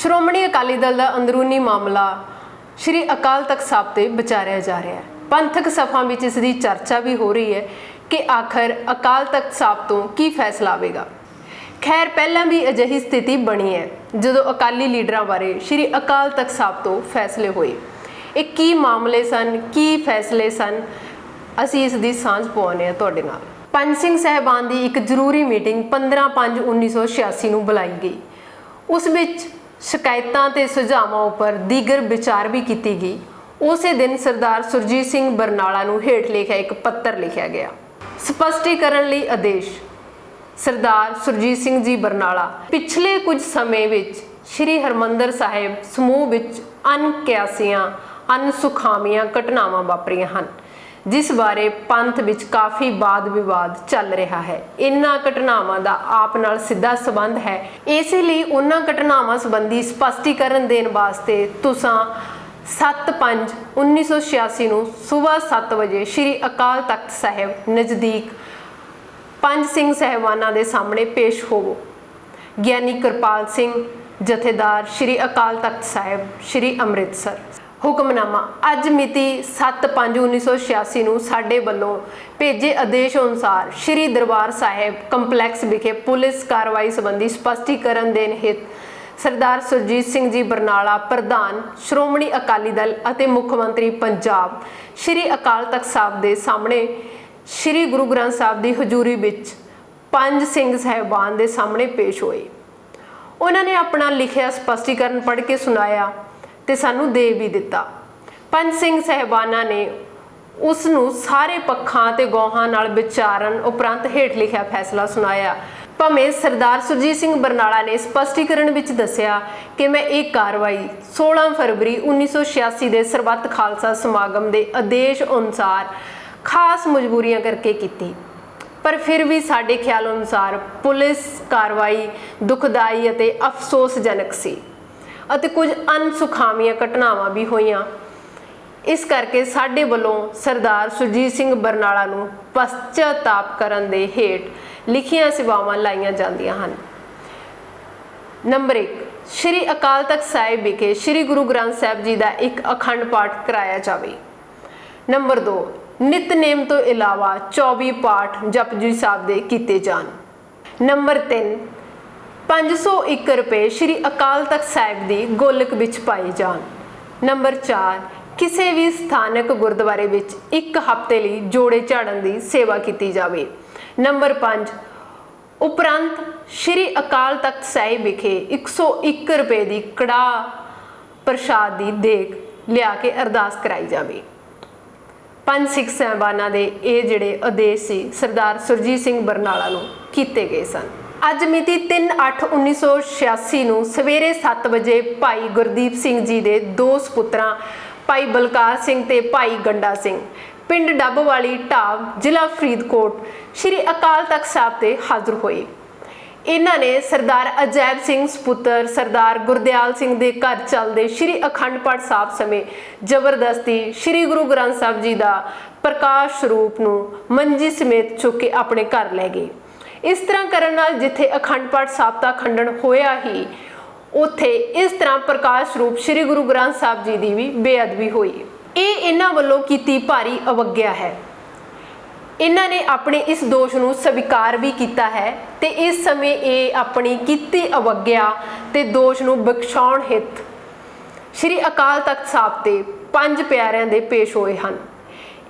ਸ਼੍ਰੋਮਣੀ ਅਕਾਲੀ ਦਲ ਦਾ ਅੰਦਰੂਨੀ ਮਾਮਲਾ ਸ਼੍ਰੀ ਅਕਾਲ ਤਖਤ ਸਾਹਿਬ ਤੇ ਵਿਚਾਰਿਆ ਜਾ ਰਿਹਾ ਹੈ। ਪੰਥਕ ਸਭਾ ਵਿੱਚ ਇਸ ਦੀ ਚਰਚਾ ਵੀ ਹੋ ਰਹੀ ਹੈ ਕਿ ਆਖਰ ਅਕਾਲ ਤਖਤ ਸਾਹਿਬ ਤੋਂ ਕੀ ਫੈਸਲਾ ਆਵੇਗਾ। ਖੈਰ, ਪਹਿਲਾਂ ਵੀ ਅਜਿਹੀ ਸਥਿਤੀ ਬਣੀ ਹੈ ਜਦੋਂ ਅਕਾਲੀ ਲੀਡਰਾਂ ਬਾਰੇ ਸ਼੍ਰੀ ਅਕਾਲ ਤਖਤ ਸਾਹਿਬ ਤੋਂ ਫੈਸਲੇ ਹੋਏ। ਇਹ ਕੀ ਮਾਮਲੇ ਸਨ, ਕੀ ਫੈਸਲੇ ਸਨ? ਅਸੀਂ ਇਸ ਦੀ ਸਾਂਝ ਪਾਉਂਦੇ ਹਾਂ ਤੁਹਾਡੇ ਨਾਲ। ਪੰਜ ਸਿੰਘ ਸਹਿਬਾਨ ਦੀ ਇੱਕ ਜ਼ਰੂਰੀ ਮੀਟਿੰਗ 15/5/1986 ਨੂੰ ਬੁਲਾਈ ਗਈ। ਉਸ ਵਿੱਚ ਸ਼ਿਕਾਇਤਾਂ ਤੇ ਸੁਝਾਵਾਂ ਉੱਪਰ ਦੀਗਰ ਵਿਚਾਰ ਵੀ ਕੀਤੀ ਗਈ। ਉਸੇ ਦਿਨ ਸਰਦਾਰ ਸੁਰਜੀਤ ਸਿੰਘ ਬਰਨਾਲਾ ਨੂੰ ਹੇਠ ਲਿਖਿਆ ਇੱਕ ਪੱਤਰ ਲਿਖਿਆ ਗਿਆ। ਸਪਸ਼ਟੀਕਰਨ ਲਈ ਆਦੇਸ਼। ਸਰਦਾਰ ਸੁਰਜੀਤ ਸਿੰਘ ਜੀ ਬਰਨਾਲਾ, ਪਿਛਲੇ ਕੁਝ ਸਮੇਂ ਵਿੱਚ ਸ੍ਰੀ ਹਰਮੰਦਰ ਸਾਹਿਬ ਸਮੂਹ ਵਿੱਚ ਅਨਕਿਆਸੀਆਂ ਅਨਸੁਖਾਵੀਆਂ ਘਟਨਾਵਾਂ ਵਾਪਰੀਆਂ ਹਨ। ਜਿਸ ਬਾਰੇ ਪੰਥ ਵਿੱਚ ਕਾਫੀ ਬਾਦ ਵਿਵਾਦ ਚੱਲ ਰਿਹਾ ਹੈ। ਇਨ੍ਹਾਂ ਘਟਨਾਵਾਂ ਦਾ ਆਪ ਨਾਲ ਸਿੱਧਾ ਸੰਬੰਧ ਹੈ। ਇਸੇ ਲਈ ਉਹਨਾਂ ਘਟਨਾਵਾਂ ਸੰਬੰਧੀ ਸਪਸ਼ਟੀਕਰਨ ਦੇਣ ਵਾਸਤੇ ਤੁਸੀਂ 7/5/1986 ਨੂੰ ਸਵੇਰ 7 ਵਜੇ ਸ੍ਰੀ ਅਕਾਲ ਤਖਤ ਸਾਹਿਬ ਨਜ਼ਦੀਕ ਪੰਜ ਸਿੰਘ ਸਹਿਬਾਨਾਂ ਦੇ ਸਾਹਮਣੇ ਪੇਸ਼ ਹੋਵੋ। ਗਿਆਨੀ ਕਿਰਪਾਲ ਸਿੰਘ, ਜਥੇਦਾਰ ਸ੍ਰੀ ਅਕਾਲ ਤਖਤ ਸਾਹਿਬ, ਸ੍ਰੀ ਅੰਮ੍ਰਿਤਸਰ। ਹੁਕਮਨਾਮਾ ਅੱਜ ਮਿਤੀ 7/5/1986 ਨੂੰ ਸਾਡੇ ਵੱਲੋਂ ਭੇਜੇ ਆਦੇਸ਼ ਅਨੁਸਾਰ ਸ੍ਰੀ ਦਰਬਾਰ ਸਾਹਿਬ ਕੰਪਲੈਕਸ ਵਿਖੇ ਪੁਲਿਸ ਕਾਰਵਾਈ ਸੰਬੰਧੀ ਸਪਸ਼ਟੀਕਰਨ ਦੇਣ ਹਿਤ ਸਰਦਾਰ ਸੁਰਜੀਤ ਸਿੰਘ ਜੀ ਬਰਨਾਲਾ, ਪ੍ਰਧਾਨ, ਸ਼੍ਰੋਮਣੀ ਅਕਾਲੀ ਦਲ ਅਤੇ ਮੁੱਖ ਮੰਤਰੀ ਪੰਜਾਬ, ਸ੍ਰੀ ਅਕਾਲ ਤਖਤ ਸਾਹਿਬ ਦੇ ਸਾਹਮਣੇ, ਸ੍ਰੀ ਗੁਰੂ ਗ੍ਰੰਥ ਸਾਹਿਬ ਦੀ ਹਜ਼ੂਰੀ ਵਿੱਚ ਪੰਜ ਸਿੰਘ ਸਹਿਬਾਨ ਦੇ ਸਾਹਮਣੇ ਪੇਸ਼ ਹੋਏ। ਉਹਨਾਂ ਨੇ ਆਪਣਾ ਲਿਖਿਆ ਸਪਸ਼ਟੀਕਰਨ ਪੜ੍ਹ ਕੇ ਸੁਣਾਇਆ ਤੇ ਸਾਨੂੰ ਦੇ ਵੀ ਦਿੱਤਾ। ਪੰਜ ਸਿੰਘ ਸਹਿਬਾਨਾਂ ਨੇ ਉਸ ਨੂੰ ਸਾਰੇ ਪੱਖਾਂ ਤੇ ਗੋਹਾਂ ਨਾਲ ਵਿਚਾਰਨ ਉਪਰੰਤ ਹੇਠ ਲਿਖਿਆ ਫੈਸਲਾ ਸੁਣਾਇਆ। ਭਾਵੇਂ ਸਰਦਾਰ ਸੁਰਜੀਤ ਸਿੰਘ ਬਰਨਾਲਾ ਨੇ ਸਪਸ਼ਟੀਕਰਨ ਵਿੱਚ ਦੱਸਿਆ ਕਿ ਮੈਂ ਇਹ ਕਾਰਵਾਈ 16 ਫਰਵਰੀ 1986 ਦੇ ਸਰਬੱਤ ਖਾਲਸਾ ਸਮਾਗਮ ਦੇ ਆਦੇਸ਼ ਅਨੁਸਾਰ ਖਾਸ ਮਜਬੂਰੀਆਂ ਕਰਕੇ ਕੀਤੀ। ਪਰ ਫਿਰ ਵੀ ਸਾਡੇ ਖਿਆਲ ਅਨੁਸਾਰ ਪੁਲਿਸ ਕਾਰਵਾਈ ਦੁਖਦਾਈ ਅਤੇ ਅਫਸੋਸਜਨਕ ਸੀ। ਅਤੇ ਕੁਝ ਅਨਸੁਖਾਵੀਆਂ ਘਟਨਾਵਾਂ ਵੀ ਹੋਈਆਂ। ਇਸ ਕਰਕੇ ਸਾਡੇ ਵੱਲੋਂ ਸਰਦਾਰ ਸੁਰਜੀਤ ਸਿੰਘ ਬਰਨਾਲਾ ਨੂੰ ਪਛਤਾਪ ਕਰਨ ਦੇ ਹੇਠ ਲਿਖੀਆਂ ਸੇਵਾਵਾਂ ਲਾਈਆਂ ਜਾਂਦੀਆਂ ਹਨ। ਨੰਬਰ 1 ਸ਼੍ਰੀ ਅਕਾਲ ਤਖਤ ਸਾਹਿਬ ਵਿਖੇ ਸ਼੍ਰੀ ਗੁਰੂ ਗ੍ਰੰਥ ਸਾਹਿਬ ਜੀ ਦਾ ਇੱਕ ਅਖੰਡ ਪਾਠ ਕਰਾਇਆ ਜਾਵੇ। ਨੰਬਰ 2 ਨਿਤਨੇਮ ਤੋਂ ਇਲਾਵਾ 24 ਪਾਠ ਜਪਜੀ ਸਾਹਿਬ ਦੇ ਕੀਤੇ ਜਾਣ। ਨੰਬਰ 3 501 ਰੁਪਏ ਸ਼੍ਰੀ ਅਕਾਲ ਤਖਤ ਸਾਹਿਬ ਦੀ ਗੋਲਕ ਵਿੱਚ ਪਾਏ ਜਾਣ। ਨੰਬਰ 4 ਕਿਸੇ ਵੀ ਸਥਾਨਕ ਗੁਰਦੁਆਰੇ ਵਿੱਚ ਇੱਕ ਹਫ਼ਤੇ ਲਈ ਜੋੜੇ ਝਾੜਨ ਦੀ ਸੇਵਾ ਕੀਤੀ ਜਾਵੇ। ਨੰਬਰ 5 ਉਪਰੰਤ ਸ਼੍ਰੀ ਅਕਾਲ ਤਖਤ ਸਾਹਿਬ ਵਿਖੇ 101 ਰੁਪਏ ਦੀ ਕੜਾ ਪ੍ਰਸ਼ਾਦ ਦੀ ਦੇਗ ਲਿਆ ਕੇ ਅਰਦਾਸ ਕਰਾਈ ਜਾਵੇ। ਪੰਜ ਸਿੱਖ ਸਹਿਬਾਨਾਂ ਦੇ ਇਹ ਜਿਹੜੇ ਆਦੇਸ਼ ਸੀ, ਸਰਦਾਰ ਸੁਰਜੀਤ ਸਿੰਘ ਬਰਨਾਲਾ ਨੂੰ ਕੀਤੇ ਗਏ ਸਨ। ਅੱਜ ਮਿਤੀ 3/8/1986 ਨੂੰ ਸਵੇਰੇ 7 ਵਜੇ ਭਾਈ ਗੁਰਦੀਪ ਸਿੰਘ ਜੀ ਦੇ ਦੋ ਸੁਪੁੱਤਰਾਂ, ਭਾਈ ਬਲਕਾਰ ਸਿੰਘ ਤੇ ਭਾਈ ਗੰਡਾ ਸਿੰਘ, ਪਿੰਡ ਡੱਬ ਵਾਲੀ ਢਾਬ, ਜ਼ਿਲ੍ਹਾ ਫਰੀਦਕੋਟ, ਸ੍ਰੀ ਅਕਾਲ ਤਖਤ ਸਾਹਿਬ ਤੇ ਹਾਜ਼ਰ ਹੋਏ। ਇਹਨਾਂ ਨੇ ਸਰਦਾਰ ਅਜੈਬ ਸਿੰਘ ਸੁਪੁੱਤਰ, ਸਰਦਾਰ ਗੁਰਦਿਆਲ ਸਿੰਘ ਦੇ ਘਰ ਚੱਲਦੇ ਸ੍ਰੀ ਅਖੰਡ ਪਾਠ ਸਾਹਿਬ ਸਮੇਂ ਜ਼ਬਰਦਸਤੀ ਸ੍ਰੀ ਗੁਰੂ ਗ੍ਰੰਥ ਸਾਹਿਬ ਜੀ ਦਾ ਪ੍ਰਕਾਸ਼ ਸਰੂਪ ਨੂੰ ਮੰਜੀ ਸਮੇਤ ਚੁੱਕ ਕੇ ਆਪਣੇ ਘਰ ਲੈ ਗਏ। ਇਸ ਤਰ੍ਹਾਂ ਕਰਨ ਨਾਲ ਜਿੱਥੇ ਅਖੰਡ ਪਾਠ ਸਾਹਿਬ ਦਾ ਖੰਡਨ ਹੋਇਆ ਹੀ, ਉਥੇ ਇਸ ਤਰ੍ਹਾਂ ਪ੍ਰਕਾਸ਼ ਸਰੂਪ ਸ੍ਰੀ ਗੁਰੂ ਗ੍ਰੰਥ ਸਾਹਿਬ ਜੀ ਦੀ ਵੀ ਬੇਅਦਬੀ ਹੋਈ। ਇਹ ਇਹਨਾਂ ਵੱਲੋਂ ਕੀਤੀ ਭਾਰੀ ਅਵਗਿਆ ਹੈ। ਇਹਨਾਂ ਨੇ ਆਪਣੇ ਇਸ ਦੋਸ਼ ਨੂੰ ਸਵੀਕਾਰ ਵੀ ਕੀਤਾ ਹੈ ਤੇ ਇਸ ਸਮੇਂ ਇਹ ਆਪਣੀ ਕੀਤੀ ਅਵਗਿਆ ਤੇ ਦੋਸ਼ ਨੂੰ ਬਖਸ਼ਾਉਣ ਹਿੱਤ ਸ਼੍ਰੀ ਅਕਾਲ ਤਖਤ ਸਾਹਿਬ ਤੇ ਪੰਜ ਪਿਆਰਿਆਂ ਦੇ ਪੇਸ਼ ਹੋਏ ਹਨ।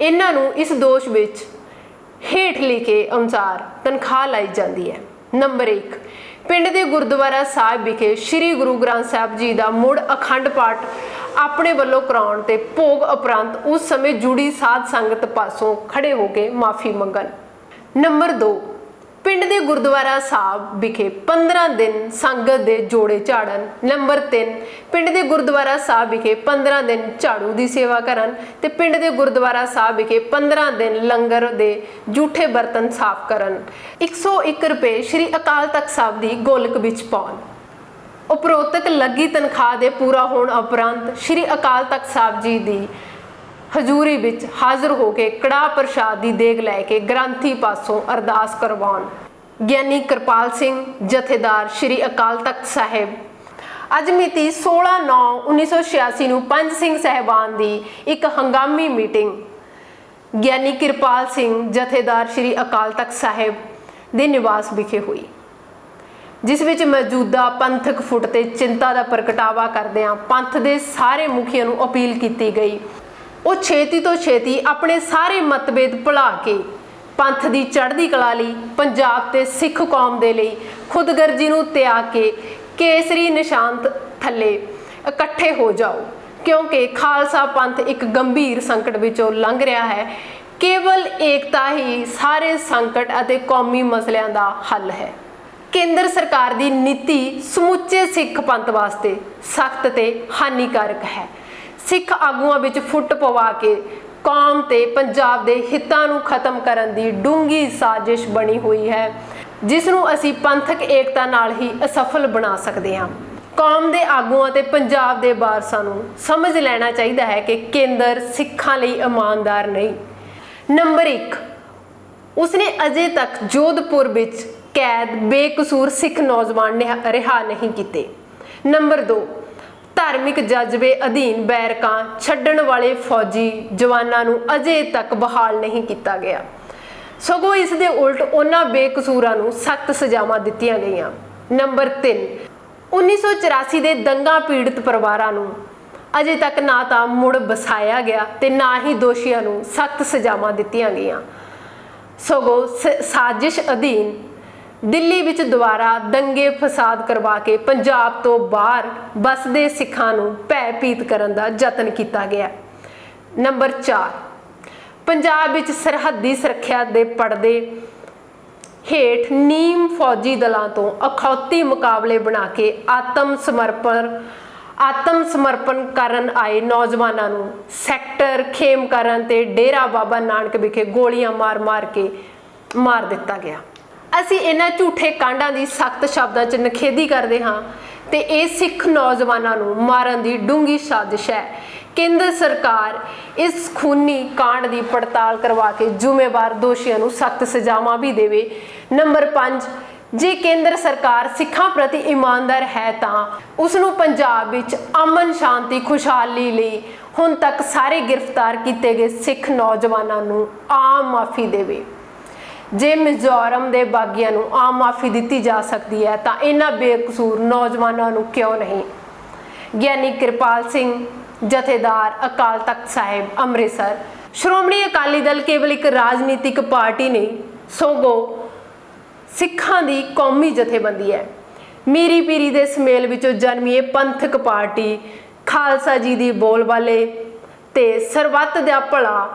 ਇਹਨਾਂ ਨੂੰ ਇਸ ਦੋਸ਼ ਵਿੱਚ ਹੇਠ ਲਿਖੇ ਅਨੁਸਾਰ ਤਨਖਾਹ ਲਾਈ ਜਾਂਦੀ ਹੈ। ਨੰਬਰ 1 ਪਿੰਡ ਦੇ ਗੁਰਦੁਆਰਾ ਸਾਹਿਬ ਵਿਖੇ ਸ੍ਰੀ ਗੁਰੂ ਗ੍ਰੰਥ ਸਾਹਿਬ ਜੀ ਦਾ ਮੁੜ ਅਖੰਡ ਪਾਠ ਆਪਣੇ ਵੱਲੋਂ ਕਰਾਉਣ ਤੇ ਭੋਗ ਉਪਰੰਤ ਉਸ ਸਮੇਂ ਜੁੜੀ ਸਾਧ ਸੰਗਤ ਪਾਸੋਂ ਖੜੇ ਹੋ ਕੇ ਮਾਫੀ ਮੰਗਣ। ਨੰਬਰ 2 ਪਿੰਡ ਦੇ ਗੁਰਦੁਆਰਾ ਸਾਹਿਬ ਵਿਖੇ 15 ਦਿਨ ਸੰਗਤ ਦੇ ਜੋੜੇ ਝਾੜਨ ਨੰਬਰ 3 ਪਿੰਡ ਦੇ ਗੁਰਦੁਆਰਾ ਸਾਹਿਬ ਵਿਖੇ 15 ਦਿਨ ਝਾੜੂ ਦੀ ਸੇਵਾ ਕਰਨ ਤੇ ਪਿੰਡ ਦੇ ਗੁਰਦੁਆਰਾ ਸਾਹਿਬ ਵਿਖੇ 15 ਦਿਨ ਲੰਗਰ ਦੇ ਝੂਠੇ ਬਰਤਨ ਸਾਫ਼ ਕਰਨ। 101 ਰੁਪਏ ਸ਼੍ਰੀ ਅਕਾਲ ਤਖਤ ਸਾਹਿਬ ਦੀ ਗੋਲਕ ਵਿੱਚ ਪਾਉਣ। ਉਪਰੋਕਤ ਲੱਗੀ ਤਨਖਾਹ ਦੇ ਪੂਰਾ ਹੋਣ ਉਪਰੰਤ ਸ਼੍ਰੀ ਅਕਾਲ ਤਖਤ ਸਾਹਿਬ ਜੀ ਦੀ ਹਜ਼ੂਰੀ ਵਿੱਚ ਹਾਜ਼ਰ ਹੋ ਕੇ ਕੜਾ ਪ੍ਰਸ਼ਾਦ ਦੀ ਦੇਗ ਲੈ ਕੇ ਗ੍ਰੰਥੀ ਪਾਸੋਂ ਅਰਦਾਸ ਕਰਵਾਉਣ। ਗਿਆਨੀ ਕਿਰਪਾਲ ਸਿੰਘ, ਜਥੇਦਾਰ ਸ਼੍ਰੀ ਅਕਾਲ ਤਖਤ ਸਾਹਿਬ। ਅੱਜ ਮਿਤੀ 16/9/1986 ਨੂੰ ਪੰਜ ਸਿੰਘ ਸਹਿਬਾਨ ਦੀ ਇੱਕ ਹੰਗਾਮੀ ਮੀਟਿੰਗ। ਗਿਆਨੀ ਕਿਰਪਾਲ ਸਿੰਘ, ਜਥੇਦਾਰ ਸ੍ਰੀ ਅਕਾਲ ਤਖਤ ਸਾਹਿਬ ਦੇ ਨਿਵਾਸ ਵਿਖੇ ਹੋਈ। ਜਿਸ ਵਿੱਚ ਮੌਜੂਦਾ ਪੰਥਕ ਫੁੱਟ ਤੇ ਚਿੰਤਾ ਦਾ ਪ੍ਰਗਟਾਵਾ ਕਰਦਿਆਂ ਪੰਥ ਦੇ ਸਾਰੇ ਮੁਖੀਆਂ ਨੂੰ ਅਪੀਲ ਕੀਤੀ ਗਈ। ਉਹ ਛੇਤੀ ਤੋਂ ਛੇਤੀ ਆਪਣੇ ਸਾਰੇ ਮਤਭੇਦ ਭੁਲਾ ਕੇ ਪੰਥ ਦੀ ਚੜ੍ਹਦੀ ਕਲਾ ਲਈ, ਪੰਜਾਬ ਤੇ ਸਿੱਖ ਕੌਮ ਦੇ ਲਈ ਖੁਦਗਰਜੀ ਨੂੰ ਤਿਆਗ ਕੇ ਕੇਸਰੀ ਨਿਸ਼ਾਨ ਥੱਲੇ ਇਕੱਠੇ ਹੋ ਜਾਓ। ਕਿਉਂਕਿ ਖਾਲਸਾ ਪੰਥ ਇੱਕ ਗੰਭੀਰ ਸੰਕਟ ਵਿੱਚੋਂ ਲੰਘ ਰਿਹਾ ਹੈ। ਕੇਵਲ ਏਕਤਾ ਹੀ ਸਾਰੇ ਸੰਕਟ ਅਤੇ ਕੌਮੀ ਮਸਲਿਆਂ ਦਾ ਹੱਲ ਹੈ। ਕੇਂਦਰ ਸਰਕਾਰ ਦੀ ਨੀਤੀ ਸਮੁੱਚੇ ਸਿੱਖ ਪੰਥ ਵਾਸਤੇ ਸਖਤ ਤੇ ਹਾਨੀਕਾਰਕ ਹੈ। ਸਿੱਖ ਆਗੂਆਂ ਵਿੱਚ ਫੁੱਟ ਪਵਾ ਕੇ ਕੌਮ ਤੇ ਪੰਜਾਬ ਦੇ ਹਿੱਤਾਂ ਨੂੰ ਖਤਮ ਕਰਨ ਦੀ ਡੂੰਗੀ ਸਾਜ਼ਿਸ਼ ਬਣੀ ਹੋਈ ਹੈ, ਜਿਸ ਨੂੰ ਅਸੀਂ ਪੰਥਕ ਏਕਤਾ ਨਾਲ ਹੀ ਅਸਫਲ ਬਣਾ ਸਕਦੇ ਹਾਂ। ਕੌਮ ਦੇ ਆਗੂਆਂ ਤੇ ਪੰਜਾਬ ਦੇ ਵਾਰਸਾਂ ਨੂੰ ਸਮਝ ਲੈਣਾ ਚਾਹੀਦਾ ਹੈ ਕਿ ਕੇਂਦਰ ਸਿੱਖਾਂ ਲਈ ਇਮਾਨਦਾਰ ਨਹੀਂ। ਨੰਬਰ 1 ਉਸਨੇ ਅਜੇ ਤੱਕ ਜੋਧਪੁਰ ਵਿੱਚ ਕੈਦ, ਬੇਕਸੂਰ ਸਿੱਖ ਨੌਜਵਾਨ ਨੇ ਰਿਹਾ ਨਹੀਂ ਕੀਤੇ। ਨੰਬਰ 2 ਧਾਰਮਿਕ ਜਜ਼ਬੇ ਅਧੀਨ ਬੈਰਕਾਂ ਛੱਡਣ ਵਾਲੇ ਫੌਜੀ ਜਵਾਨਾਂ ਨੂੰ ਅਜੇ ਤੱਕ ਬਹਾਲ ਨਹੀਂ ਕੀਤਾ ਗਿਆ। ਸਗੋਂ ਇਸ ਦੇ ਉਲਟ ਉਹਨਾਂ ਬੇਕਸੂਰਾਂ ਨੂੰ ਸਖਤ ਸਜ਼ਾਵਾਂ ਦਿੱਤੀਆਂ ਗਈਆਂ। ਨੰਬਰ 3 1984 ਦੇ ਦੰਗਾ ਪੀੜਤ ਪਰਿਵਾਰਾਂ ਨੂੰ ਅਜੇ ਤੱਕ ਨਾ ਤਾਂ ਮੁੜ ਬਸਾਇਆ ਗਿਆ ਤੇ ਨਾ ਹੀ ਦੋਸ਼ੀਆਂ ਨੂੰ ਸਖਤ ਸਜ਼ਾਵਾਂ ਦਿੱਤੀਆਂ ਗਈਆਂ। ਸਗੋਂ ਸ- ਸਾਜ਼ਿਸ਼ ਅਧੀਨ ਦਿੱਲੀ ਵਿੱਚ ਦੁਬਾਰਾ ਦੰਗੇ ਫਸਾਦ ਕਰਵਾ ਕੇ ਪੰਜਾਬ ਤੋਂ ਬਾਹਰ ਬਸਦੇ ਸਿੱਖਾਂ ਨੂੰ ਭੈ ਭੀਤ ਕਰਨ ਦਾ ਯਤਨ ਕੀਤਾ ਗਿਆ। ਨੰਬਰ 4 ਪੰਜਾਬ ਵਿੱਚ ਸਰਹੱਦੀ ਸੁਰੱਖਿਆ ਦੇ ਪਰਦੇ ਹੇਠ ਨੀਮ ਫੌਜੀ ਦਲਾਂ ਤੋਂ ਅਖੌਤੀ ਮੁਕਾਬਲੇ ਬਣਾ ਕੇ ਆਤਮ ਸਮਰਪਣ ਆਤਮ ਸਮਰਪਣ ਕਰਨ ਆਏ ਨੌਜਵਾਨਾਂ ਨੂੰ ਸੈਕਟਰ ਖੇਮ ਕਰਨ ਤੇ ਡੇਰਾ ਬਾਬਾ ਨਾਨਕ ਵਿਖੇ ਗੋਲੀਆਂ ਮਾਰ-ਮਾਰ ਕੇ ਮਾਰ ਦਿੱਤਾ ਗਿਆ। ਅਸੀਂ ਇਹਨਾਂ ਝੂਠੇ ਕਾਂਡਾਂ ਦੀ ਸਖਤ ਸ਼ਬਦਾਂ 'ਚ ਨਖੇਦੀ ਕਰਦੇ ਹਾਂ ਤੇ ਇਹ ਸਿੱਖ ਨੌਜਵਾਨਾਂ ਨੂੰ ਮਾਰਨ ਦੀ ਡੂੰਗੀ ਸਾਜ਼ਿਸ਼ ਹੈ। ਕੇਂਦਰ ਸਰਕਾਰ ਇਸ ਖੂਨੀ ਕਾਂਡ ਦੀ ਪੜਤਾਲ ਕਰਵਾ ਕੇ ਜ਼ਿੰਮੇਵਾਰ ਦੋਸ਼ੀਆਂ ਨੂੰ ਸਖਤ ਸਜ਼ਾਵਾਂ ਵੀ ਦੇਵੇ। ਨੰਬਰ 5 ਜੇ ਕੇਂਦਰ ਸਰਕਾਰ ਸਿੱਖਾਂ ਪ੍ਰਤੀ ਇਮਾਨਦਾਰ ਹੈ ਤਾਂ ਉਸ ਨੂੰ ਪੰਜਾਬ ਵਿੱਚ ਅਮਨ ਸ਼ਾਂਤੀ, ਖੁਸ਼ਹਾਲੀ ਲਈ ਹੁਣ ਤੱਕ ਸਾਰੇ ਗ੍ਰਿਫਤਾਰ ਕੀਤੇ ਗਏ ਸਿੱਖ ਨੌਜਵਾਨਾਂ ਨੂੰ ਆਮ ਮਾਫੀ ਦੇਵੇ। ਜੇ ਮਿਜ਼ੋਰਮ ਦੇ ਬਾਗੀਆਂ ਨੂੰ ਆਮ ਮਾਫੀ ਦਿੱਤੀ ਜਾ ਸਕਦੀ ਹੈ, ਤਾਂ ਇਹਨਾਂ ਬੇਕਸੂਰ ਨੌਜਵਾਨਾਂ ਨੂੰ ਕਿਉਂ ਨਹੀਂ? ਗਿਆਨੀ ਕਿਰਪਾਲ ਸਿੰਘ, ਜਥੇਦਾਰ ਅਕਾਲ ਤਖਤ ਸਾਹਿਬ, ਅੰਮ੍ਰਿਤਸਰ। ਸ਼੍ਰੋਮਣੀ ਅਕਾਲੀ ਦਲ ਕੇਵਲ ਇੱਕ ਰਾਜਨੀਤਿਕ ਪਾਰਟੀ ਨਹੀਂ, ਸਗੋਂ ਸਿੱਖਾਂ ਦੀ ਕੌਮੀ ਜਥੇਬੰਦੀ ਹੈ। ਮੀਰੀ ਪੀਰੀ ਦੇ ਸਮੇਲ ਵਿੱਚੋਂ ਜਨਮੀ ਇਹ ਪੰਥਕ ਪਾਰਟੀ, ਖਾਲਸਾ ਜੀ ਦੀ ਬੋਲਬਾਲੇ ਤੇ ਸਰਬੱਤ ਦਾ ਭਲਾ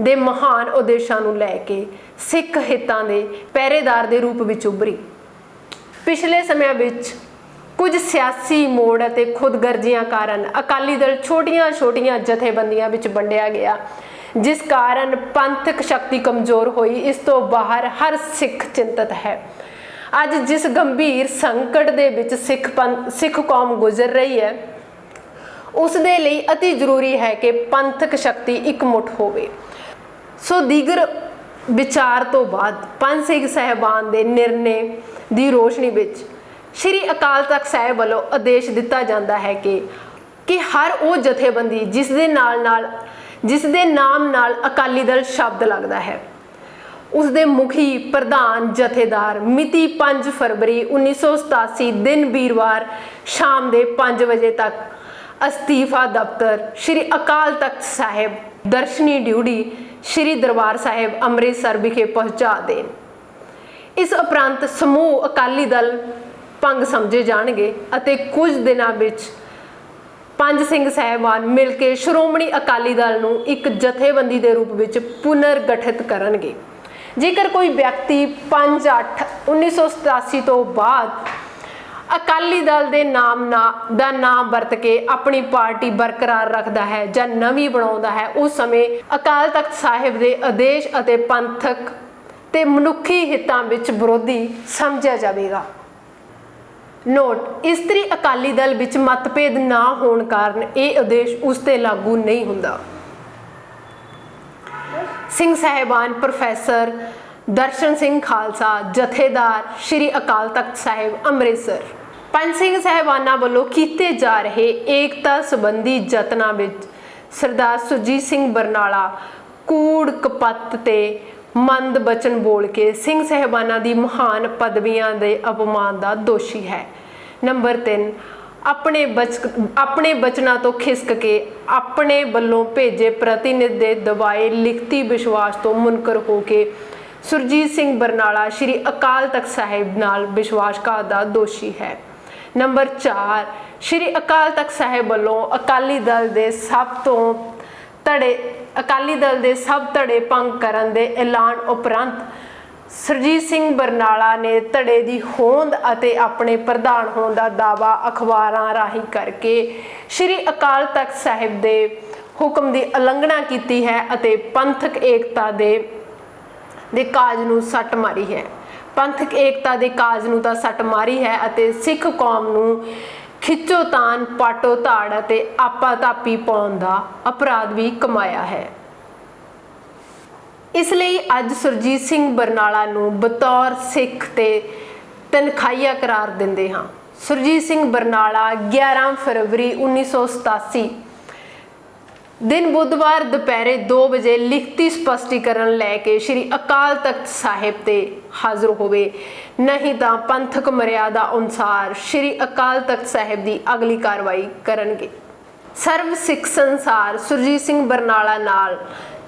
ਦੇ ਮਹਾਨ ਉਦੇਸ਼ਾਂ ਨੂੰ ਲੈ ਕੇ ਸਿੱਖ ਹਿੱਤਾਂ ਦੇ ਪਹਿਰੇਦਾਰ ਦੇ ਰੂਪ ਵਿੱਚ ਉਭਰੀ। ਪਿਛਲੇ ਸਮਿਆਂ ਵਿੱਚ ਕੁਝ ਸਿਆਸੀ ਮੋੜ ਅਤੇ ਖੁਦਗਰਜ਼ੀਆਂ ਕਾਰਨ ਅਕਾਲੀ ਦਲ ਛੋਟੀਆਂ-ਛੋਟੀਆਂ ਜਥੇਬੰਦੀਆਂ ਵਿੱਚ ਵੰਡਿਆ ਗਿਆ, ਜਿਸ ਕਾਰਨ ਪੰਥਕ ਸ਼ਕਤੀ ਕਮਜ਼ੋਰ ਹੋਈ। ਇਸ ਤੋਂ ਬਾਹਰ ਹਰ ਸਿੱਖ ਚਿੰਤਤ ਹੈ। ਅੱਜ ਜਿਸ ਗੰਭੀਰ ਸੰਕਟ ਦੇ ਵਿੱਚ ਸਿੱਖ ਪੰਥ, ਸਿੱਖ ਕੌਮ ਗੁਜ਼ਰ ਰਹੀ ਹੈ ਉਸ ਦੇ ਲਈ ਅਤੀ ਜ਼ਰੂਰੀ ਹੈ ਕਿ ਪੰਥਕ ਸ਼ਕਤੀ ਇਕਮੁੱਠ ਹੋਵੇ। ਸੋ ਦੀਗਰ ਵਿਚਾਰ ਤੋਂ ਬਾਅਦ ਪੰਜ ਸਿੰਘ ਸਹਿਬਾਨ ਦੇ ਨਿਰਣੇ ਦੀ ਰੋਸ਼ਨੀ ਵਿੱਚ ਸ੍ਰੀ ਅਕਾਲ ਤਖਤ ਸਾਹਿਬ ਵੱਲੋਂ ਆਦੇਸ਼ ਦਿੱਤਾ ਜਾਂਦਾ ਹੈ ਕਿ ਕਿ ਹਰ ਉਹ ਜਥੇਬੰਦੀ ਜਿਸ ਦੇ ਨਾਲ ਨਾਲ, ਜਿਸ ਦੇ ਨਾਮ ਨਾਲ ਅਕਾਲੀ ਦਲ ਸ਼ਬਦ ਲੱਗਦਾ ਹੈ। ਉਸ ਦੇ ਮੁਖੀ ਪ੍ਰਧਾਨ ਜਥੇਦਾਰ ਮਿਤੀ 5 ਫਰਵਰੀ 1987 ਦਿਨ ਵੀਰਵਾਰ ਸ਼ਾਮ ਦੇ 5 ਵਜੇ ਤੱਕ ਅਸਤੀਫਾ ਦਫ਼ਤਰ ਸ੍ਰੀ ਅਕਾਲ ਤਖਤ ਸਾਹਿਬ ਦਰਸ਼ਨੀ ਡਿਊਟੀ ਸ੍ਰੀ ਦਰਬਾਰ ਸਾਹਿਬ ਅੰਮ੍ਰਿਤਸਰ ਵਿਖੇ ਪਹੁੰਚਾ ਦੇਣ। ਇਸ ਉਪਰੰਤ ਸਮੂਹ ਅਕਾਲੀ ਦਲ ਭੰਗ ਸਮਝੇ ਜਾਣਗੇ ਅਤੇ ਕੁਝ ਦਿਨਾਂ ਵਿੱਚ ਪੰਜ ਸਿੰਘ ਸਹਿਬਾਨ ਮਿਲ ਕੇ ਸ਼੍ਰੋਮਣੀ ਅਕਾਲੀ ਦਲ ਨੂੰ ਇੱਕ ਜਥੇਬੰਦੀ ਦੇ ਰੂਪ ਵਿੱਚ ਪੁਨਰ ਗਠਿਤ ਕਰਨਗੇ। ਜੇਕਰ ਕੋਈ ਵਿਅਕਤੀ 5/8/1987 ਤੋਂ ਬਾਅਦ ਅਕਾਲੀ ਦਲ ਦੇ ਨਾਮ ਦਾ ਨਾਮ ਵਰਤ ਕੇ ਆਪਣੀ ਪਾਰਟੀ ਬਰਕਰਾਰ ਰੱਖਦਾ ਹੈ ਜਾਂ ਨਵੀਂ ਬਣਾਉਂਦਾ ਹੈ, ਉਸ ਸਮੇਂ ਅਕਾਲ ਤਖਤ ਸਾਹਿਬ ਦੇ ਆਦੇਸ਼ ਅਤੇ ਪੰਥਕ ਤੇ ਮਨੁੱਖੀ ਹਿੱਤਾਂ ਵਿੱਚ ਵਿਰੋਧੀ ਸਮਝਿਆ ਜਾਵੇਗਾ। ਨੋਟ ਇਸਤਰੀ ਅਕਾਲੀ ਦਲ ਵਿੱਚ ਮਤਭੇਦ ਨਾ ਹੋਣ ਕਾਰਨ ਇਹ ਆਦੇਸ਼ ਉਸ ਤੇ ਲਾਗੂ ਨਹੀਂ ਹੁੰਦਾ। ਸਿੰਘ ਸਾਹਿਬਾਨ ਪ੍ਰੋਫੈਸਰ ਦਰਸ਼ਨ ਸਿੰਘ ਖਾਲਸਾ, ਜਥੇਦਾਰ ਸ੍ਰੀ ਅਕਾਲ ਤਖਤ ਸਾਹਿਬ, ਅੰਮ੍ਰਿਤਸਰ। ਪੰਜ ਸਿੰਘ ਸਹਿਬਾਨਾਂ ਵੱਲੋਂ ਕੀਤੇ ਜਾ ਰਹੇ ਏਕਤਾ ਸੰਬੰਧੀ ਯਤਨਾਂ ਵਿੱਚ ਸਰਦਾਰ ਸੁਰਜੀਤ ਸਿੰਘ ਬਰਨਾਲਾ ਕੂੜ ਕਪੱਤ ਤੇ ਮੰਦ ਬਚਨ ਬੋਲ ਕੇ ਸਿੰਘ ਸਹਿਬਾਨਾਂ ਦੀ ਮਹਾਨ ਪਦਵੀਆਂ ਦੇ ਅਪਮਾਨ ਦਾ ਦੋਸ਼ੀ ਹੈ। ਨੰਬਰ 3 ਆਪਣੇ ਬਚ ਆਪਣੇ ਬਚਨਾਂ ਤੋਂ ਖਿਸਕ ਕੇ ਆਪਣੇ ਵੱਲੋਂ ਭੇਜੇ ਪ੍ਰਤੀਨਿਧ ਦੇ ਦਬਾਏ ਲਿਖਤੀ ਵਿਸ਼ਵਾਸ ਤੋਂ ਮੁਨਕਰ ਹੋ ਕੇ ਸੁਰਜੀਤ ਸਿੰਘ ਬਰਨਾਲਾ ਸ੍ਰੀ ਅਕਾਲ ਤਖਤ ਸਾਹਿਬ ਨਾਲ ਵਿਸ਼ਵਾਸਘਾਤ ਦਾ ਦੋਸ਼ੀ ਹੈ। ਨੰਬਰ 4 ਸ੍ਰੀ ਅਕਾਲ ਤਖਤ ਸਾਹਿਬ ਵੱਲੋਂ ਅਕਾਲੀ ਦਲ ਦੇ ਸਭ ਤੋਂ ਧੜੇ, ਅਕਾਲੀ ਦਲ ਦੇ ਸਭ ਧੜੇ ਭੰਗ ਕਰਨ ਦੇ ਐਲਾਨ ਉਪਰੰਤ ਸਰਜੀਤ ਸਿੰਘ ਬਰਨਾਲਾ ਨੇ ਧੜੇ ਦੀ ਹੋਂਦ ਅਤੇ ਆਪਣੇ ਪ੍ਰਧਾਨ ਹੋਣ ਦਾ ਦਾਵਾ ਅਖਬਾਰਾਂ ਰਾਹੀਂ ਕਰਕੇ ਸ੍ਰੀ ਅਕਾਲ ਤਖਤ ਸਾਹਿਬ ਦੇ ਹੁਕਮ ਦੀ ਉਲੰਘਣਾ ਕੀਤੀ ਹੈ ਅਤੇ ਪੰਥਕ ਏਕਤਾ ਦੇ ਦੇ ਕਾਜ ਨੂੰ ਸੱਟ ਮਾਰੀ ਹੈ। ਪੰਥਕ ਏਕਤਾ ਦੇ ਕਾਜ ਨੂੰ ਤਾਂ ਸੱਟ ਮਾਰੀ ਹੈ ਅਤੇ ਸਿੱਖ ਕੌਮ ਨੂੰ ਖਿੱਚੋਤਾਨ ਪਾਟੋ ਧਾੜ ਅਤੇ ਆਪਾ ਤਾਪੀ ਪਾਉਣ ਦਾ ਅਪਰਾਧ ਵੀ ਕਮਾਇਆ ਹੈ। ਇਸ ਲਈ ਅੱਜ ਸੁਰਜੀਤ ਸਿੰਘ ਬਰਨਾਲਾ ਨੂੰ ਬਤੌਰ ਸਿੱਖ ਤੇ ਤਨਖਾਹੀਆ ਕਰਾਰ ਦਿੰਦੇ ਹਾਂ। ਸੁਰਜੀਤ ਸਿੰਘ ਬਰਨਾਲਾ 11 ਫਰਵਰੀ 1987 ਦਿਨ ਬੁੱਧਵਾਰ ਦੁਪਹਿਰੇ 2 ਵਜੇ ਲਿਖਤੀ ਸਪਸ਼ਟੀਕਰਨ ਲੈ ਕੇ ਸ੍ਰੀ ਅਕਾਲ ਤਖਤ ਸਾਹਿਬ ਤੇ ਹਾਜ਼ਰ ਹੋਵੇ। ਨਹੀਂ ਤਾਂ ਪੰਥਕ ਮਰਿਆਦਾ ਅਨੁਸਾਰ ਸ੍ਰੀ ਅਕਾਲ ਤਖਤ ਸਾਹਿਬ ਦੀ ਅਗਲੀ ਕਾਰਵਾਈ ਕਰਨਗੇ। ਸਰਵ ਸਿੱਖ ਸੰਸਾਰ ਸੁਰਜੀਤ ਸਿੰਘ ਬਰਨਾਲਾ ਨਾਲ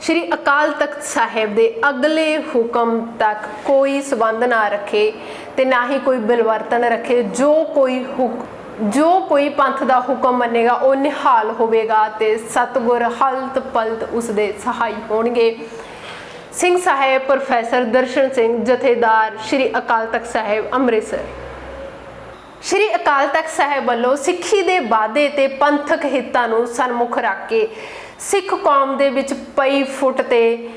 ਸ੍ਰੀ ਅਕਾਲ ਤਖਤ ਸਾਹਿਬ ਦੇ ਅਗਲੇ ਹੁਕਮ ਤੱਕ ਕੋਈ ਸਬੰਧ ਨਾ ਰੱਖੇ ਤੇ ਨਾ ਹੀ ਕੋਈ ਬਿਲਵਰਤਨ ਰੱਖੇ, ਜੋ ਕੋਈ ਹੁਕ ਜੋ ਕੋਈ ਪੰਥ ਦਾ ਹੁਕਮ ਮੰਨੇਗਾ, ਉਹ ਨਿਹਾਲ ਹੋਵੇਗਾ ਤੇ ਸਤਗੁਰ ਹਲਤ ਪਲਤ ਉਸ ਦੇ ਸਹਾਈ ਹੋਣਗੇ। ਸਿੰਘ ਸਾਹਿਬ, ਪ੍ਰੋਫੈਸਰ ਦਰਸ਼ਨ ਸਿੰਘ, ਜਥੇਦਾਰ ਸ੍ਰੀ ਅਕਾਲ ਤਖਤ ਸਾਹਿਬ ਅੰਮ੍ਰਿਤਸਰ। ਸ਼੍ਰੀ ਅਕਾਲ ਤਖਤ ਸਾਹਿਬ ਵੱਲੋਂ ਸਿੱਖੀ ਦੇ ਵਾਅਦੇ ਤੇ ਪੰਥਕ ਹਿੱਤਾਂ ਨੂੰ ਸਨਮੁਖ ਰੱਖ ਕੇ ਸਿੱਖ ਕੌਮ ਦੇ ਵਿੱਚ ਪਈ ਫੁੱਟ ਤੇ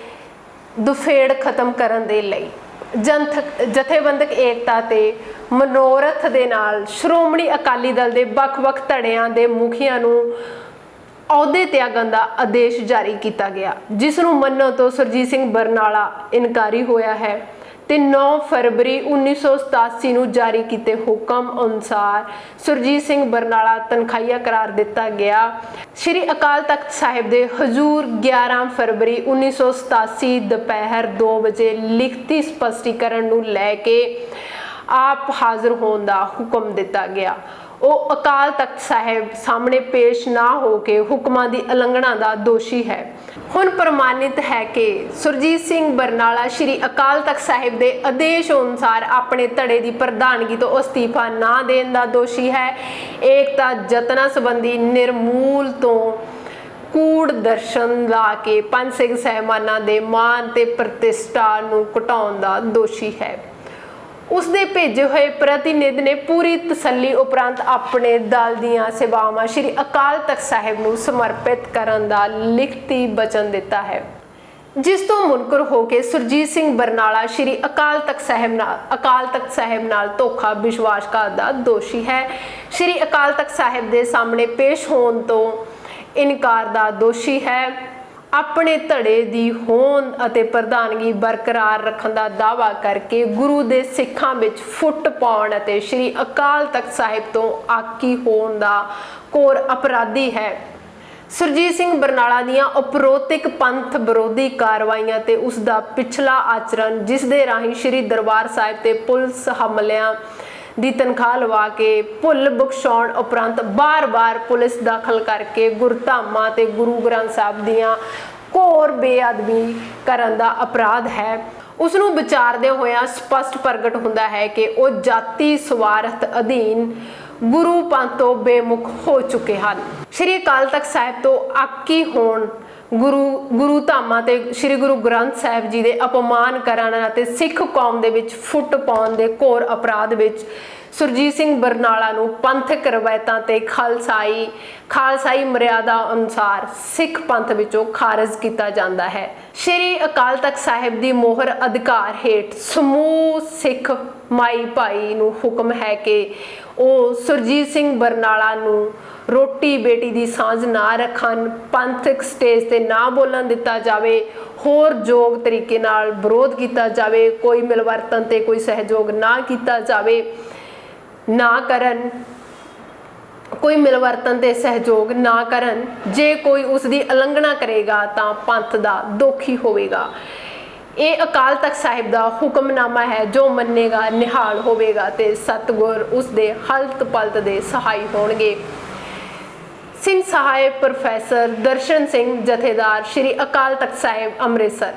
ਦੁਫੇੜ ਖਤਮ ਕਰਨ ਦੇ ਲਈ ਜਨਥਕ ਜਥੇਬੰਦਕ ਏਕਤਾ ਤੇ ਮਨੋਰਥ ਦੇ ਨਾਲ ਸ਼੍ਰੋਮਣੀ ਅਕਾਲੀ ਦਲ ਦੇ ਵੱਖ-ਵੱਖ ਧੜਿਆਂ ਦੇ ਮੁਖੀਆਂ ਨੂੰ ਅਹੁਦੇ ਤਿਆਗਣ ਦਾ ਆਦੇਸ਼ ਜਾਰੀ ਕੀਤਾ ਗਿਆ, ਜਿਸ ਨੂੰ ਮੰਨਣ ਤੋਂ ਸਰਜੀਤ ਸਿੰਘ ਬਰਨਾਲਾ ਇਨਕਾਰੀ ਹੋਇਆ ਹੈ। ਤੇ 9 ਫਰਵਰੀ 1987 ਨੂੰ ਜਾਰੀ ਕੀਤੇ ਹੁਕਮ ਅਨੁਸਾਰ ਸੁਰਜੀਤ ਸਿੰਘ ਬਰਨਾਲਾ ਤਨਖਾਹੀਆ ਕਰਾਰ ਦਿੱਤਾ ਗਿਆ। ਸ੍ਰੀ ਅਕਾਲ ਤਖਤ ਸਾਹਿਬ ਦੇ ਹਜ਼ੂਰ 11 ਫਰਵਰੀ 1987 ਦੁਪਹਿਰ 2 ਵਜੇ ਲਿਖਤੀ ਸਪਸ਼ਟੀਕਰਨ ਨੂੰ ਲੈ ਕੇ ਆਪ ਹਾਜ਼ਰ ਹੋਣ ਦਾ ਹੁਕਮ ਦਿੱਤਾ ਗਿਆ। ਉਹ ਅਕਾਲ ਤਖਤ ਸਾਹਿਬ ਸਾਹਮਣੇ ਪੇਸ਼ ਨਾ ਹੋ ਕੇ ਹੁਕਮਾਂ ਦੀ ਉਲੰਘਣਾ ਦਾ ਦੋਸ਼ੀ ਹੈ। ਹੁਣ ਪ੍ਰਮਾਣਿਤ ਹੈ ਕਿ ਸੁਰਜੀਤ ਸਿੰਘ ਬਰਨਾਲਾ ਸ਼੍ਰੀ ਅਕਾਲ ਤਖਤ ਸਾਹਿਬ ਦੇ ਆਦੇਸ਼ ਅਨੁਸਾਰ ਆਪਣੇ ਧੜੇ ਦੀ ਪ੍ਰਧਾਨਗੀ ਤੋਂ ਅਸਤੀਫਾ ਨਾ ਦੇਣ ਦਾ ਦੋਸ਼ੀ ਹੈ। ਏਕਤਾ ਜਤਨਾ ਸੰਬੰਧੀ ਨਿਰਮੂਲ ਤੋਂ ਕੂੜ ਦਰਸ਼ਨ ਲਾ ਕੇ ਪੰਜ ਸਿੰਘ ਸਹਿਮਾਨਾਂ ਦੇ ਮਾਨ ਤੇ ਪ੍ਰਤਿਸ਼ਠਾ ਨੂੰ ਘਟਾਉਣ ਦਾ ਦੋਸ਼ੀ ਹੈ। ਉਸ ਦੇ ਭੇਜੇ ਹੋਏ ਪ੍ਰਤੀਨਿਧ ਨੇ ਪੂਰੀ ਤਸੱਲੀ ਉਪਰੰਤ ਆਪਣੇ ਦਲ ਦੀਆਂ ਸੇਵਾਵਾਂ ਸ੍ਰੀ ਅਕਾਲ ਤਖਤ ਸਾਹਿਬ ਨੂੰ ਸਮਰਪਿਤ ਕਰਨ ਦਾ ਲਿਖਤੀ ਬਚਨ ਦਿੱਤਾ ਹੈ। ਜਿਸ ਤੋਂ ਮੁਨਕਰ ਹੋ ਕੇ ਸੁਰਜੀਤ ਸਿੰਘ ਬਰਨਾਲਾ ਸ੍ਰੀ ਅਕਾਲ ਤਖਤ ਸਾਹਿਬ ਨਾਲ ਅਕਾਲ ਤਖਤ ਸਾਹਿਬ ਨਾਲ ਧੋਖਾ, ਵਿਸ਼ਵਾਸਘਾਤ ਦਾ ਦੋਸ਼ੀ ਹੈ। ਸ੍ਰੀ ਅਕਾਲ ਤਖਤ ਸਾਹਿਬ ਦੇ ਸਾਹਮਣੇ ਪੇਸ਼ ਹੋਣ ਤੋਂ ਇਨਕਾਰ ਦਾ ਦੋਸ਼ੀ ਹੈ। ਆਪਣੇ ਧੜੇ ਦੀ ਹੋਂਦ ਅਤੇ ਪ੍ਰਧਾਨਗੀ ਬਰਕਰਾਰ ਰੱਖਣ ਦਾ ਦਾਅਵਾ ਕਰਕੇ ਗੁਰੂ ਦੇ ਸਿੱਖਾਂ ਵਿੱਚ ਫੁੱਟ ਪਾਉਣ ਅਤੇ ਸ੍ਰੀ ਅਕਾਲ ਤਖਤ ਸਾਹਿਬ ਤੋਂ ਆਕੀ ਹੋਣ ਦਾ ਕੋਰ ਅਪਰਾਧੀ ਹੈ। ਸੁਰਜੀਤ ਸਿੰਘ ਬਰਨਾਲਾ ਦੀਆਂ ਉਪਰੋਕਤ ਪੰਥ ਵਿਰੋਧੀ ਕਾਰਵਾਈਆਂ ਤੇ ਉਸ ਦਾ ਪਿਛਲਾ ਆਚਰਣ ਜਿਸ ਦੇ ਰਾਹੀਂ ਸ੍ਰੀ ਦਰਬਾਰ ਸਾਹਿਬ ਤੇ ਪੁਲਿਸ ਹਮਲਿਆਂ ਦੀ ਤਨਖਾਹ ਲਵਾ ਕੇ ਭੁੱਲ ਬਖਸ਼ਾਉਣ ਉਪਰੰਤ ਬਾਰ-ਬਾਰ ਪੁਲਿਸ ਦਾਖਲ ਕਰਕੇ ਗੁਰਧਾਮਾਂ ਤੇ ਗੁਰੂ ਗ੍ਰੰਥ ਸਾਹਿਬ ਦੀਆਂ ਘੋਰ ਬੇਅਦਬੀ ਕਰਨ ਦਾ ਅਪਰਾਧ ਹੈ। ਉਸ ਨੂੰ ਵਿਚਾਰਦੇ ਹੋਇਆਂ ਸਪਸ਼ਟ ਪ੍ਰਗਟ ਹੁੰਦਾ ਹੈ ਕਿ ਉਹ ਜਾਤੀ ਸਵਾਰਥ ਅਧੀਨ ਗੁਰੂ ਪੰਥ ਤੋਂ ਬੇਮੁਖ ਹੋ ਚੁੱਕੇ ਹਨ। ਸ਼੍ਰੀ ਅਕਾਲ ਤਖਤ ਸਾਹਿਬ ਤੋਂ ਆਕੀ ਹੋਣ ਗੁਰੂ ਗੁਰੂ ਧਾਮਾਂ ਤੇ ਸ੍ਰੀ ਗੁਰੂ ਗ੍ਰੰਥ ਸਾਹਿਬ ਜੀ ਦੇ ਅਪਮਾਨ ਕਰਨ ਅਤੇ ਸਿੱਖ ਕੌਮ ਦੇ ਵਿੱਚ ਫੁੱਟ ਪਾਉਣ ਦੇ ਘੋਰ ਅਪਰਾਧ ਵਿੱਚ ਸੁਰਜੀਤ ਸਿੰਘ ਬਰਨਾਲਾ ਨੂੰ ਪੰਥਕ ਰਵਾਇਤਾਂ ਤੇ ਖਾਲਸਾਈ ਖਾਲਸਾਈ ਮਰਿਆਦਾ ਅਨੁਸਾਰ ਸਿੱਖ ਪੰਥ ਵਿੱਚੋਂ ਖਾਰਜ ਕੀਤਾ ਜਾਂਦਾ ਹੈ। ਸ਼੍ਰੀ ਅਕਾਲ ਤਖਤ ਸਾਹਿਬ ਦੀ ਮੋਹਰ ਅਧਿਕਾਰ ਹੇਠ ਸਮੂਹ ਸਿੱਖ ਮਾਈ ਭਾਈ ਨੂੰ ਹੁਕਮ ਹੈ ਕਿ ਉਹ ਸੁਰਜੀਤ ਸਿੰਘ ਬਰਨਾਲਾ ਨੂੰ ਰੋਟੀ ਬੇਟੀ ਦੀ ਸਾਂਝ ਨਾ ਰੱਖਣ, ਪੰਥਕ ਸਟੇਜ ਤੇ ਨਾ ਬੋਲਣ ਦਿੱਤਾ ਜਾਵੇ, ਹੋਰ ਯੋਗ ਤਰੀਕੇ ਨਾਲ ਵਿਰੋਧ ਕੀਤਾ ਜਾਵੇ, ਕੋਈ ਮਿਲਵਰਤਨ ਤੇ ਕੋਈ ਸਹਿਯੋਗ ਨਾ ਕੀਤਾ ਜਾਵੇ, ਨਾ ਕਰਨ, ਕੋਈ ਮਿਲਵਰਤਨ ਤੇ ਸਹਿਯੋਗ ਨਾ ਕਰਨ, ਜੇ ਕੋਈ ਉਸ ਦੀ ਉਲੰਘਣਾ ਕਰੇਗਾ ਤਾਂ ਪੰਥ ਦਾ ਦੋਖੀ ਹੋਵੇਗਾ। ਇਹ ਅਕਾਲ ਤਖਤ ਸਾਹਿਬ ਦਾ ਹੁਕਮਨਾਮਾ ਹੈ, ਜੋ ਮੰਨੇਗਾ, ਨਿਹਾਲ ਹੋਵੇਗਾ ਤੇ ਸਤਗੁਰ ਉਸ ਦੇ ਹਲਤ ਪਲਤ ਦੇ ਸਹਾਈ ਹੋਣਗੇ। ਸਿੰਘ ਸਹਾਇ ਪ੍ਰੋਫੈਸਰ ਦਰਸ਼ਨ ਸਿੰਘ ਜਥੇਦਾਰ ਸ਼੍ਰੀ ਅਕਾਲ ਤਖਤ ਸਾਹਿਬ ਅੰਮ੍ਰਿਤਸਰ।